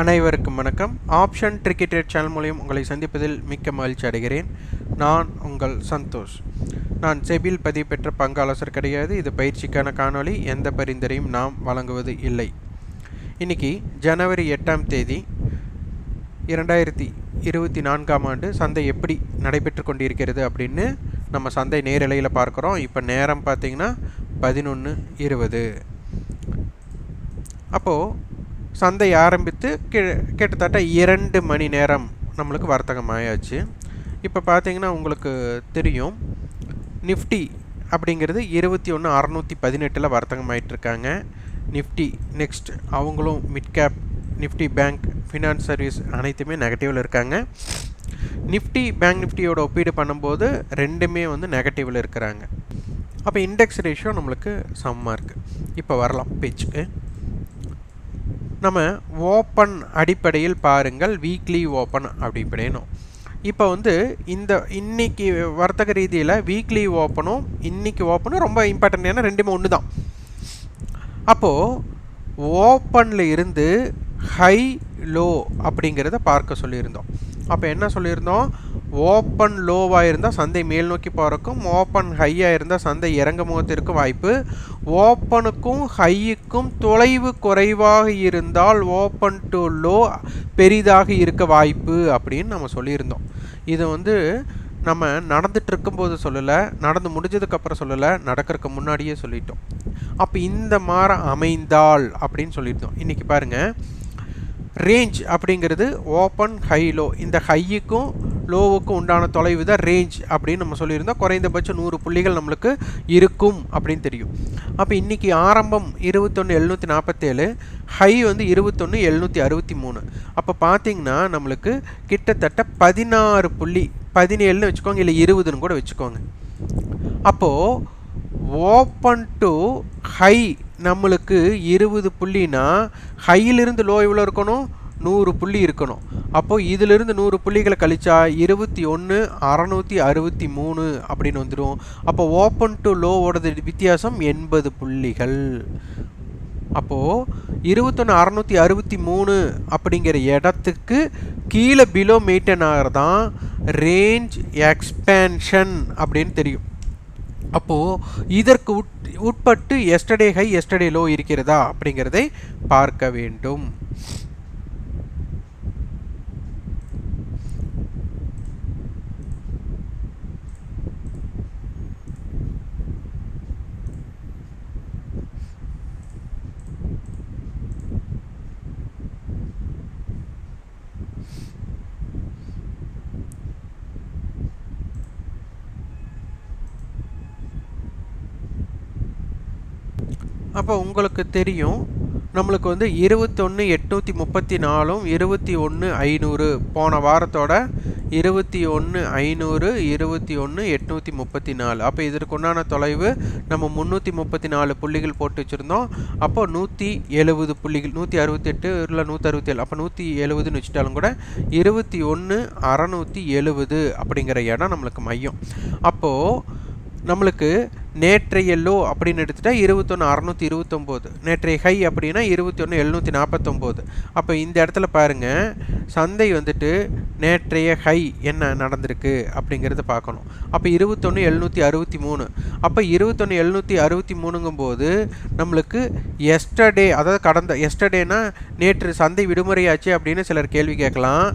அனைவருக்கும் வணக்கம். Option cricket channel மூலியம் உங்களை சந்திப்பதில் மிக்க மகிழ்ச்சி அடைகிறேன். நான் உங்கள் சந்தோஷ். நான் செபில் பதிவு பெற்ற பங்காளசர் கிடையாது. இது பயிற்சிக்கான காணொளி. எந்த பரிந்துரையும் நாம் வழங்குவது இல்லை. இன்னைக்கு ஜனவரி எட்டாம் தேதி இரண்டாயிரத்தி இருபத்தி நான்காம் ஆண்டு சந்தை எப்படி நடைபெற்று கொண்டிருக்கிறது அப்படின்னு நம்ம சந்தை நேரலையில் பார்க்குறோம். இப்போ நேரம் பார்த்தீங்கன்னா பதினொன்று இருபது. அப்போது சந்தை ஆரம்பித்து கி கிட்டத்தட்ட இரண்டு மணி நேரம் நம்மளுக்கு வர்த்தகம் ஆயாச்சு இப்போ பார்த்தீங்கன்னா உங்களுக்கு தெரியும் நிஃப்டி அப்படிங்கிறது இருபத்தி ஒன்று அறநூற்றி பதினெட்டில் வர்த்தகம் ஆயிட்டிருக்காங்க நிஃப்டி நெக்ஸ்ட் அவங்களும் mid cap Nifty bank finance service அனைத்துமே நெகட்டிவில் இருக்காங்க. நிஃப்டி பேங்க் நிஃப்டியோட ஒப்பீடு பண்ணும்போது ரெண்டுமே வந்து நெகட்டிவில் இருக்கிறாங்க. அப்போ இண்டெக்ஸ் ரேஷியோ நம்மளுக்கு சமமாக இருக்குது இப்போ வரலாம் பேச்சுக்கு. நம்ம ஓப்பன் அடிப்படையில் பாருங்கள் வீக்லி ஓப்பன் அடிப்படையணும் இப்போ வந்து இந்த இன்னைக்கு வர்த்தக ரீதியில் வீக்லி ஓப்பனும் இன்னைக்கு ஓப்பனும் ரொம்ப இம்பார்ட்டன்ட் ஏன்னா ரெண்டுமே ஒன்று தான் அப்போது ஓப்பனில் இருந்து ஹை லோ அப்படிங்கிறத பார்க்க சொல்லியிருந்தோம். அப்போ என்ன சொல்லியிருந்தோம்? ஓப்பன் லோவாக இருந்தால் சந்தை மேல் நோக்கி போகிறக்கும் ஓப்பன் ஹையாக இருந்தால் சந்தை இறங்க முகத்திற்கு வாய்ப்பு. ஓப்பனுக்கும் ஹையுக்கும் தொலைவு குறைவாக இருந்தால் ஓப்பன் டு லோ பெரிதாக இருக்க வாய்ப்பு அப்படின்னு நம்ம சொல்லியிருந்தோம். இது வந்து நம்ம நடந்துட்டு இருக்கும்போது சொல்லலை நடந்து முடிஞ்சதுக்கப்புறம் சொல்லலை நடக்கிறதுக்கு முன்னாடியே சொல்லிட்டோம். அப்போ இந்த மாதிரி அமைந்தால் அப்படின்னு சொல்லியிருந்தோம். இன்றைக்கி பாருங்கள் ரேஞ்ச் அப்படிங்கிறது ஓப்பன் ஹை லோ இந்த ஹையுக்கும் லோவுக்கும் உண்டான தொலைவு தான் ரேஞ்ச் அப்படின்னு நம்ம சொல்லியிருந்தோம். குறைந்தபட்சம் நூறு புள்ளிகள் நம்மளுக்கு இருக்கும் அப்படின்னு தெரியும். அப்போ இன்றைக்கி ஆரம்பம் இருபத்தொன்று எழுநூற்றி நாற்பத்தேழு ஹை வந்து இருபத்தொன்று எழுநூற்றி அறுபத்தி மூணு அப்போ பார்த்தீங்கன்னா நம்மளுக்கு கிட்டத்தட்ட பதினாறு புள்ளி பதினேழுன்னு வச்சுக்கோங்க இல்லை இருபதுன்னு கூட வச்சுக்கோங்க. அப்போது ஓப்பன் டு ஹை நம்மளுக்கு இருபது புள்ளினா ஹையிலிருந்து லோ எவ்வளோ இருக்கணும்? நூறு புள்ளி இருக்கணும். அப்போது இதிலிருந்து நூறு புள்ளிகளை கழிச்சா இருபத்தி ஒன்று அறநூற்றி அறுபத்தி மூணு அப்படின்னு வந்துடும் அப்போ ஓப்பன் டு லோவோடது வித்தியாசம் எண்பது புள்ளிகள். அப்போது இருபத்தொன்று அறநூற்றி அறுபத்தி மூணு அப்படிங்கிற இடத்துக்கு கீழே பிலோ மெயின்டைன் ஆகிறதான் ரேஞ்ச் எக்ஸ்பேன்ஷன் அப்படின்னு தெரியும். அப்போது இதற்கு உட் உட்பட்டு எஸ்டர்டே ஹை எஸ்டர்டே லோ இருக்கிறதா அப்படிங்கிறதை பார்க்க வேண்டும். அப்போ உங்களுக்கு தெரியும் நம்மளுக்கு வந்து இருபத்தொன்று எட்நூற்றி முப்பத்தி நாலும் இருபத்தி ஒன்று ஐநூறு போன வாரத்தோட இருபத்தி ஒன்று ஐநூறு இருபத்தி ஒன்று எட்நூற்றி முப்பத்தி நாலு. அப்போ இதற்கு உண்டான தொலைவு நம்ம முந்நூற்றி முப்பத்தி நாலு புள்ளிகள் போட்டு வச்சுருந்தோம். அப்போ நூற்றி எழுபது புள்ளிகள் நூற்றி அறுபத்தெட்டு இல்லை நூற்றி அறுபத்தேழு அப்போ நூற்றி எழுபதுன்னு வச்சுட்டாலும் கூட இருபத்தி ஒன்று அறநூற்றி எழுபது அப்படிங்கிற இடம் நம்மளுக்கு மையம். அப்போது நம்மளுக்கு நேற்றைய லோ அப்படின்னு எடுத்துகிட்டா இருபத்தொன்று அறநூற்றி இருபத்தொம்போது. நேற்றைய ஹை அப்படின்னா இருபத்தி ஒன்று எழுநூற்றி நாற்பத்தொம்போது அப்போ இந்த இடத்துல பாருங்கள் சந்தை வந்துட்டு நேற்றைய ஹை என்ன நடந்திருக்கு அப்படிங்கிறத பார்க்கணும். அப்போ இருபத்தொன்று எழுநூற்றி அறுபத்தி மூணு. அப்போ இருபத்தொன்று எழுநூற்றி அறுபத்தி மூணுங்கும்போது நம்மளுக்கு எஸ்டர்டே அதாவது கடந்த எஸ்டர்டேனா நேற்று சந்தை விடுமுறையாச்சு அப்படின்னு சிலர் கேள்வி கேட்கலாம்.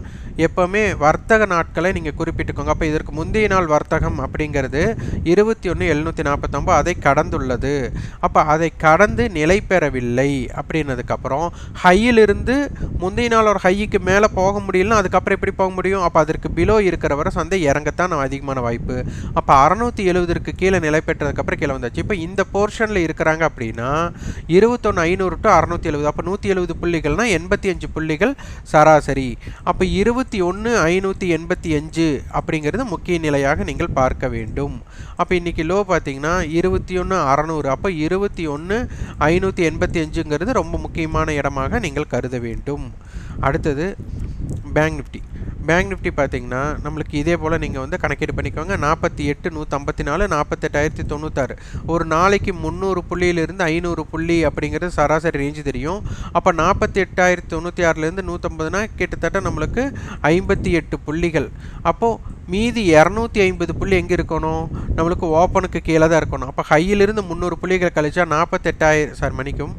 எப்போவுமே வர்த்தக நாட்களை நீங்கள் குறிப்பிட்டுக்கோங்க. அப்போ இதற்கு முந்தைய நாள் வர்த்தகம் அப்படிங்கிறது இருபத்தி ஒன்று எழுநூற்றி நாற்பத்தொம்பது அதை கடந்துள்ளது. அப்போ அதை கடந்து நிலை பெறவில்லை அப்படின்னதுக்கப்புறம் ஹையிலிருந்து முந்தைய நாள் ஒரு ஹைக்கு மேலே போக முடியலன்னா அதுக்கப்புறம் எப்படி போக முடியும்? அப்போ அதற்கு பிலோ இருக்கிற வரை சந்தை இறங்கத்தான் அதிகமான வாய்ப்பு. அப்போ அறநூற்றி எழுபதற்கு கீழே நிலை பெற்றதுக்கப்புறம் கீழே வந்தாச்சு. இப்போ இந்த போர்ஷனில் இருக்கிறாங்க அப்படின்னா இருபத்தொன்று ஐநூறு டு அறநூற்றி எழுபது அப்போ நூற்றி எழுபது புள்ளிகள்னால் எண்பத்தி அஞ்சு புள்ளிகள் சராசரி. அப்போ இருபது இருபத்தி ஒன்று ஐநூற்றி எண்பத்தி அஞ்சு அப்படிங்கிறது முக்கிய நிலையாக நீங்கள் பார்க்க வேண்டும். அப்போ இன்றைக்கி லோ பார்த்தீங்கன்னா இருபத்தி ஒன்று அறநூறு. அப்போ இருபத்தி ஒன்று ஐநூற்றி எண்பத்தி அஞ்சுங்கிறது ரொம்ப முக்கியமான இடமாக நீங்கள் கருத வேண்டும். அடுத்தது பேங்க் நிஃப்டி பேங்க் நிஃப்டி பார்த்தீங்கன்னா நம்மளுக்கு இதே போல் நீங்கள் வந்து கணக்கீடு பண்ணிக்கோங்க. நாற்பத்தி எட்டு நூற்றம்பத்தி நாலு நாற்பத்தெட்டாயிரத்தி தொண்ணூத்தாறு. ஒரு நாளைக்கு முந்நூறு புள்ளியிலிருந்து ஐநூறு புள்ளி அப்படிங்கிறது சராசரி ரேஞ்சு தெரியும். அப்போ நாற்பத்தி எட்டாயிரத்தி தொண்ணூற்றி ஆறுலேருந்து நூற்றம்பதுனா கிட்டத்தட்ட நம்மளுக்கு ஐம்பத்தி எட்டு புள்ளிகள். அப்போது மீதி இரநூத்தி ஐம்பது புள்ளி எங்கே இருக்கணும்? நம்மளுக்கு ஓப்பனுக்கு கீழே தான் இருக்கணும். அப்போ ஹையிலிருந்து முந்நூறு புள்ளிகள் கழிச்சா நாற்பத்தெட்டாயிரம் சார் மணிக்கும்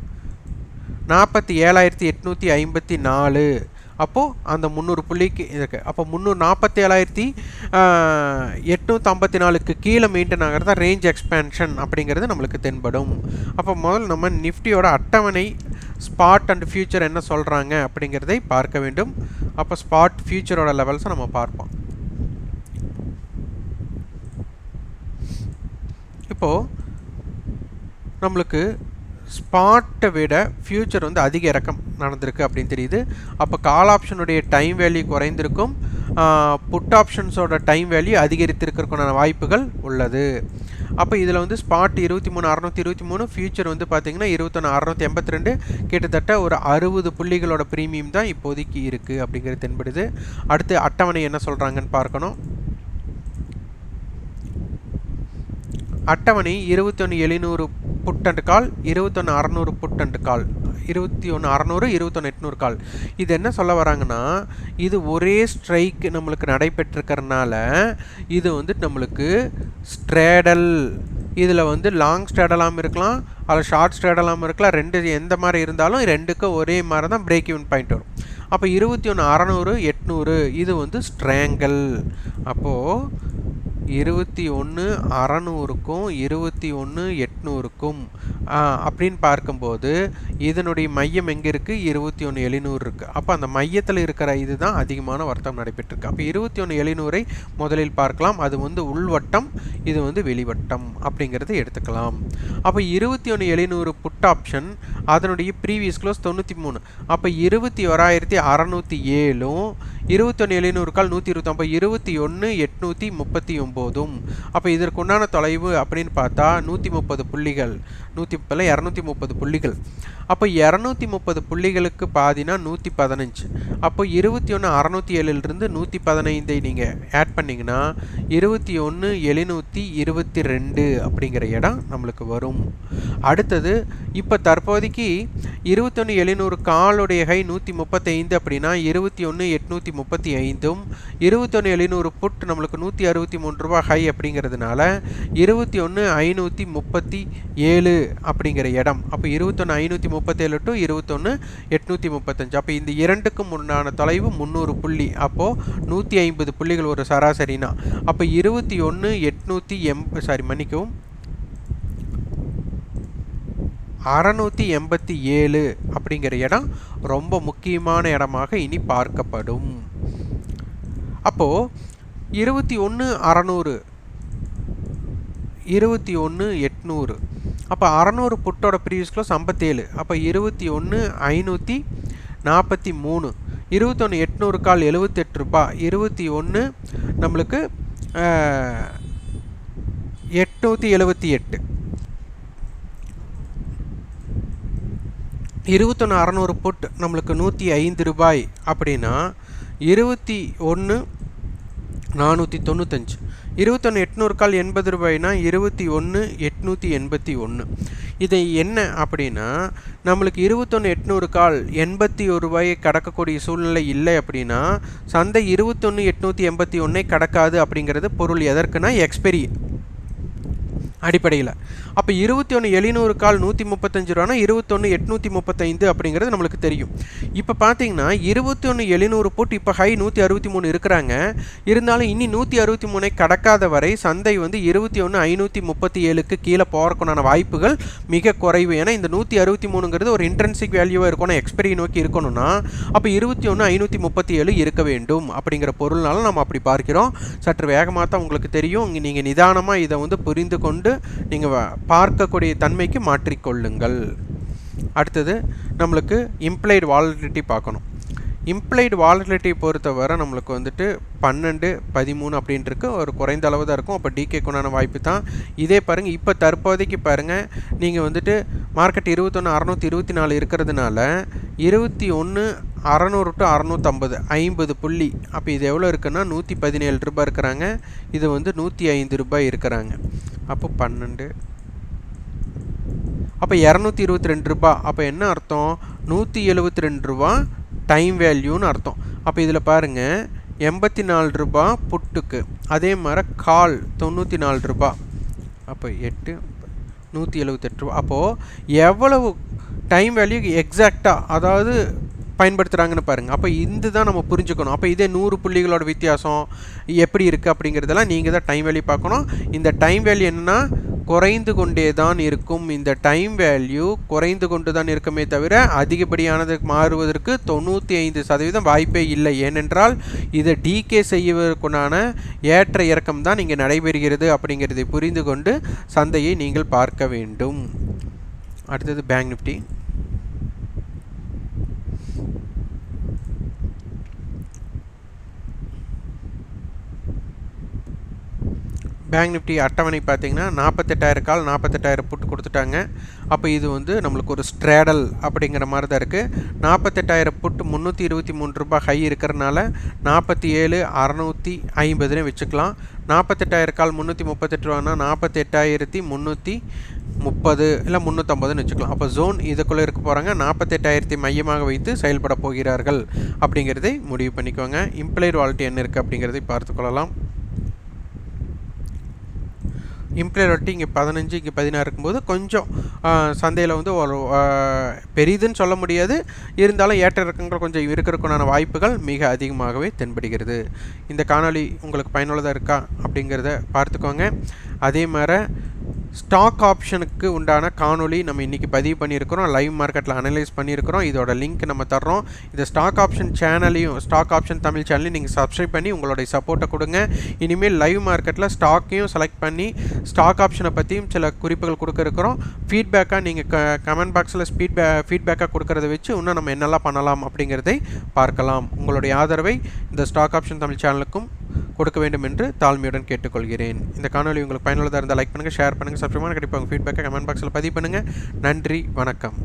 நாற்பத்தி ஏழாயிரத்தி எட்நூற்றி ஐம்பத்தி நாலு. அப்போது அந்த முந்நூறு புள்ளிக்கு இருக்குது அப்போ முந்நூறு நாற்பத்தி ஏழாயிரத்தி எட்நூற்றி ஐம்பத்தி நாலுக்கு கீழே மெயின்டைன் ஆகிறது தான் ரேஞ்ச் எக்ஸ்பேன்ஷன் அப்படிங்கிறது நம்மளுக்கு தென்படும். அப்போ முதல்ல நம்ம நிஃப்டியோட அட்டவணை ஸ்பாட் அண்ட் ஃபியூச்சர் என்ன சொல்கிறாங்க அப்படிங்கிறதை பார்க்க வேண்டும். அப்போ ஸ்பாட் ஃபியூச்சரோட லெவல்ஸை நம்ம பார்ப்போம். இப்போது நம்மளுக்கு ஸ்பாட்டை விட ஃப்யூச்சர் வந்து அதிக இறக்கம் நடந்திருக்கு அப்படின்னு தெரியுது. அப்போ கால் ஆப்ஷனுடைய டைம் வேல்யூ குறைந்திருக்கும். புட் ஆப்ஷன்ஸோட டைம் வேல்யூ அதிகரித்திருக்கிறதுக்கான வாய்ப்புகள் உள்ளது. அப்போ இதில் வந்து ஸ்பாட் இருபத்தி மூணு அறநூற்றி இருபத்தி மூணு ஃபியூச்சர் வந்து பார்த்திங்கன்னா இருபத்தொன்று அறநூற்றி எண்பத்தி ரெண்டு கிட்டத்தட்ட ஒரு அறுபது புள்ளிகளோட ப்ரீமியம் தான் இப்போதைக்கு இருக்குது அப்படிங்கிறது தென்படுது. அடுத்து அட்டவணை என்ன சொல்கிறாங்கன்னு பார்க்கணும். அட்டவணை இருபத்தொன்று எழுநூறு புட் அண்ட் கால் இருபத்தொன்று அறநூறு புட் அண்ட் கால் இருபத்தி ஒன்று அறநூறு இருபத்தொன்று எட்நூறு கால். இது என்ன சொல்ல வராங்கன்னா இது ஒரே ஸ்ட்ரைக் நம்மளுக்கு நடைபெற்றிருக்கிறதுனால இது வந்து நம்மளுக்கு ஸ்ட்ரேடல் இதில் வந்து லாங் ஸ்ட்ரேடலாகவும் இருக்கலாம் அதில் ஷார்ட் ஸ்ட்ரேடலாகவும் இருக்கலாம் ரெண்டு எந்த மாதிரி இருந்தாலும் ரெண்டுக்கும் ஒரே மாதிரி தான் பிரேக் இவன் பாயிண்ட் வரும். அப்போ இருபத்தி ஒன்று அறநூறு எட்நூறு இது வந்து ஸ்ட்ரேங்கல் அப்போது இருபத்தி ஒன்று அறநூறுக்கும் இருபத்தி ஒன்று எட்நூறுக்கும். அப்படின்னு பார்க்கும்போது இதனுடைய மையம் எங்கே இருக்குது இருபத்தி ஒன்று எழுநூறு இருக்குது அப்போ அந்த மையத்தில் இருக்கிற இது தான் அதிகமான வர்த்தகம் நடைபெற்றிருக்கு. அப்போ இருபத்தி ஒன்று எழுநூறை முதலில் பார்க்கலாம். அது வந்து உள்வட்டம் இது வந்து வெளிவட்டம் அப்படிங்கிறத எடுத்துக்கலாம். அப்போ இருபத்தி ஒன்று எழுநூறு புட் ஆப்ஷன் அதனுடைய ப்ரீவியஸ் க்ளோஸ் தொண்ணூற்றி மூணு. அப்போ இருபத்தி ஓராயிரத்தி அறநூற்றி ஏழும் இருபத்தொன்று எழுநூறு கால் நூற்றி இருபத்தொம்பது இருபத்தி ஒன்று எட்நூற்றி முப்பத்தி ஒம்போதும். அப்போ இதற்கு உண்டான தொலைவு அப்படின்னு பார்த்தா நூற்றி முப்பது புள்ளிகள் நூற்றி முப்பதில் இரநூத்தி முப்பது புள்ளிகள். அப்போ இரநூத்தி முப்பது புள்ளிகளுக்கு பாதினா நூற்றி பதினஞ்சு. அப்போ இருபத்தி ஒன்று அறநூற்றி ஏழுலேருந்து நூற்றி பதினைந்தை நீங்கள் ஆட் பண்ணிங்கன்னா இருபத்தி ஒன்று எழுநூற்றி இருபத்தி ரெண்டு அப்படிங்கிற இடம் நம்மளுக்கு வரும். அடுத்தது இப்போ தற்போதைக்கு இருபத்தொன்று எழுநூறு காலுடைய ஹை நூற்றி முப்பத்தைந்து அப்படின்னா இருபத்தி ஒன்று எட்நூற்றி முப்பத்தி ஐந்தும் இருபத்தொன்று எழுநூறு புட் நம்மளுக்கு நூற்றி அறுபத்தி மூணு ரூபா ஹை அப்படிங்கிறதுனால இருபத்தி ஒன்று ஐநூற்றி முப்பத்தி ஏழு அப்படிங்கிற இடம். அப்போ இருபத்தொன்று ஐநூற்றி முப்பத்தேழு டு இருபத்தொன்று எட்நூற்றி முப்பத்தஞ்சு. அப்போ இந்த இரண்டுக்கும் முன்னான தொலைவு முந்நூறு புள்ளி. அப்போது நூற்றி ஐம்பது புள்ளிகள் ஒரு சராசரினா. அப்போ இருபத்தி ஒன்று எட்நூற்றி எம் சாரி மன்னிக்கவும் அறநூற்றி எண்பத்தி ஏழு அப்படிங்கிற இடம் ரொம்ப முக்கியமான இடமாக இனி பார்க்கப்படும். அப்போது இருபத்தி ஒன்று அறநூறு இருபத்தி ஒன்று எட்நூறு. அப்போ அறநூறு புட்டோட ப்ரீவியஸ் க்ளோஸ் ஐம்பத்தேழு. அப்போ இருபத்தி ஒன்று ஐநூற்றி நாற்பத்தி மூணு. இருபத்தொன்று எட்நூறு கால் எழுபத்தெட்டு ரூபாய் இருபத்தி ஒன்று நம்மளுக்கு எட்நூற்றி எழுபத்தி எட்டு. இருபத்தொன்று அறநூறு புட் நம்மளுக்கு நூற்றி ஐந்து ரூபாய் அப்படின்னா இருபத்தி ஒன்று நானூற்றி தொண்ணூத்தஞ்சு. இருபத்தொன்று எட்நூறு கால் எண்பது ரூபாய்னா இருபத்தி ஒன்று எட்நூற்றி எண்பத்தி ஒன்று இதை என்ன அப்படின்னா நம்மளுக்கு இருபத்தொன்று எட்நூறு கால் எண்பத்தி ஒரு ரூபாயை கடக்கக்கூடிய சூழ்நிலை இல்லை அப்படின்னா சந்தை இருபத்தொன்று எட்நூற்றி எண்பத்தி ஒன்றை கடக்காது அப்படிங்கிறது பொருள். எதற்குனா எக்ஸ்பெரி அடிப்படையில். அப்போ இருபத்தி ஒன்று எழுநூறு கால் நூற்றி முப்பத்தஞ்சு ரூபானா இருபத்தொன்று எட்நூற்றி முப்பத்தைந்து அப்படிங்கிறது நம்மளுக்கு தெரியும். இப்போ பார்த்தீங்கன்னா இருபத்தி ஒன்று எழுநூறு போட்டு இப்போ ஹை நூற்றி அறுபத்தி மூணு இருக்கிறாங்க. இருந்தாலும் இனி நூற்றி அறுபத்தி மூணை கடக்காத வரை சந்தை வந்து இருபத்தி ஒன்று ஐநூற்றி முப்பத்தி ஏழுக்கு கீழே போகிறக்குண்டான வாய்ப்புகள் மிக குறைவு. ஏன்னா இந்த நூற்றி அறுபத்தி மூணுங்கிறது ஒரு இன்ட்ரென்சிக் வேல்யூவாக இருக்கணும் எக்ஸ்பெரி நோக்கி இருக்கணும்னா அப்போ இருபத்தி ஒன்று ஐநூற்றி முப்பத்தி ஏழு இருக்க வேண்டும் அப்படிங்கிற பொருள்னால நம்ம அப்படி பார்க்கிறோம். சற்று வேகமாக தான் உங்களுக்கு தெரியும். நீங்கள் நிதானமாக இதை வந்து புரிந்து கொண்டு நீங்கள் பார்க்கக்கூடிய தன்மைக்கு மாற்றிக்கொள்ளுங்கள். அடுத்தது நம்மளுக்கு இம்ப்ளைடு வாலட்டிலிட்டி பார்க்கணும். இம்ப்ளைடு வாலட்டிலிட்டி பொறுத்தவரை நம்மளுக்கு வந்துட்டு பன்னெண்டு பதிமூணு அப்படின்ட்டுருக்கு ஒரு குறைந்த அளவு தான் இருக்கும். அப்போ டிகேக்குண்டான வாய்ப்பு தான். இதே பாருங்கள் இப்போ தற்போதைக்கு பாருங்கள் நீங்கள் வந்துட்டு மார்க்கெட் இருபத்தொன்று அறநூற்றி இருபத்தி நாலு இருக்கிறதுனால இருபத்தி ஒன்று அறநூறு டு அறநூற்றம்பது ஐம்பது புள்ளி. அப்போ இது எவ்வளோ இருக்குன்னா நூற்றி பதினேழு ரூபாய் இருக்கிறாங்க. இது வந்து நூற்றி ஐந்து ரூபாய் இருக்கிறாங்க. அப்போ பன்னெண்டு. அப்போ இரநூத்தி இருபத்தி ரெண்டு ரூபா அப்போ என்ன அர்த்தம்? நூற்றி எழுபத்தி ரெண்டு ரூபா டைம் வேல்யூன்னு அர்த்தம். அப்போ இதில் பாருங்கள் எண்பத்தி நாலு ரூபா புட்டுக்கு. அதே மாதிரி கால் தொண்ணூற்றி நாலு ரூபா. அப்போ எட்டு நூற்றி எழுபத்தெட்டு ரூபா. அப்போது எவ்வளவு டைம் வேல்யூ எக்ஸாக்டாக அதாவது பயன்படுத்துகிறாங்கன்னு பாருங்கள் அப்போ இந்த தான் நம்ம புரிஞ்சுக்கணும். அப்போ இதே நூறு புள்ளிகளோட வித்தியாசம் எப்படி இருக்குது அப்படிங்கிறதெல்லாம் நீங்கள் தான் டைம் வேல்யூ பார்க்கணும். இந்த டைம் வேல்யூ என்னென்னா குறைந்து கொண்டே தான் இருக்கும். இந்த டைம் வேல்யூ குறைந்து கொண்டு தான் இருக்குமே தவிர அதிகப்படியானது மாறுவதற்கு தொண்ணூற்றி ஐந்து சதவீதம் வாய்ப்பே இல்லை. ஏனென்றால் இதை டிகே செய்வதற்குண்டான ஏற்ற இறக்கம் தான் இங்கே நடைபெறுகிறது அப்படிங்கிறதை புரிந்து கொண்டு சந்தையை நீங்கள் பார்க்க வேண்டும். அடுத்தது பேங்க் நிஃப்டி பேங்க் நிஃப்டி அட்டவணை பார்த்திங்கன்னா நாற்பத்தெட்டாயிரம் கால் நாற்பத்தெட்டாயிரம் புட்டு கொடுத்துட்டாங்க. அப்போ இது வந்து நம்மளுக்கு ஒரு ஸ்ட்ரேடல் அப்படிங்கிற மாதிரி தான் இருக்குது நாற்பத்தெட்டாயிரம் புட்டு முந்நூற்றி இருபத்தி மூணு ரூபாய் ஹை இருக்கிறனால நாற்பத்தி ஏழு அறநூற்றி ஐம்பதுன்னு வச்சுக்கலாம். நாற்பத்தெட்டாயிரம் கால் முந்நூற்றி முப்பத்தெட்டு ரூபான்னா நாற்பத்தெட்டாயிரத்தி முந்நூற்றி முப்பது இல்லை முந்நூற்றம்பதுன்னு வச்சுக்கலாம். அப்போ ஜோன் இதுக்குள்ளே இருக்க போகிறாங்க நாற்பத்தெட்டாயிரத்தி மையமாக வைத்து செயல்பட போகிறார்கள் அப்படிங்கிறதை முடிவு பண்ணிக்கோங்க. இம்ப்ளைட் வாலிட்டி என்ன இருக்குது அப்படிங்கிறதை பார்த்துக்கொள்ளலாம் இம்ப்ளைட் வட்டி இங்கே பதினஞ்சு இங்கே பதினாறு இருக்கும்போது கொஞ்சம் சந்தையில் வந்து ஒரு பெரிதுன்னு சொல்ல முடியாது. இருந்தாலும் ஏற்ற இறக்கங்கள் கொஞ்சம் இருக்கிறதுக்குண்டான வாய்ப்புகள் மிக அதிகமாகவே தென்படுகிறது. இந்த காணொளி உங்களுக்கு பயனுள்ளதாக இருக்கா அப்படிங்கிறத பார்த்துக்கோங்க. அதே மாதிரி ஸ்டாக் ஆப்ஷனுக்கு உண்டான காணொலி நம்ம இன்றைக்கி பதிவு பண்ணியிருக்கிறோம். லைவ் மார்க்கெட்டில் அனலைஸ் பண்ணியிருக்கிறோம். இதோட லிங்க் நம்ம தர்றோம். இந்த ஸ்டாக் ஆப்ஷன் சேனலையும் ஸ்டாக் ஆப்ஷன் தமிழ் சேனலையும் நீங்கள் சப்ஸ்கிரைப் பண்ணி உங்களுடைய சப்போர்ட்டை கொடுங்க. இனிமேல் லைவ் மார்க்கெட்டில் ஸ்டாக்கையும் செலக்ட் பண்ணி ஸ்டாக் ஆப்ஷனை பற்றியும் சில குறிப்புகள் கொடுக்க இருக்கிறோம் ஃபீட்பேக்காக நீங்கள் க கமெண்ட் பாக்ஸில் ஸ்பீட்பே ஃபீட்பேக்காக கொடுக்கறத வச்சு இன்னும் நம்ம என்னெல்லாம் பண்ணலாம் அப்படிங்கிறதை பார்க்கலாம். உங்களுடைய ஆதரவை இந்த ஸ்டாக் ஆப்ஷன் தமிழ் சேனலுக்கும் கொடுக்க வேண்டும் என்று தாழ்மையுடன் கேட்டுக்கொள்கிறேன். இந்த காணொலி உங்களுக்கு பயனுள்ளதாக இருந்தால் லைக் பண்ணுங்கள் ஷேர் பண்ணுங்கள் சப்ஸ்கிரைப் பண்ண கண்டிப்பாக உங்கள் ஃபீட்பேக்கை கமெண்ட் பாக்ஸில் பதிவு பண்ணுங்கள் நன்றி வணக்கம்.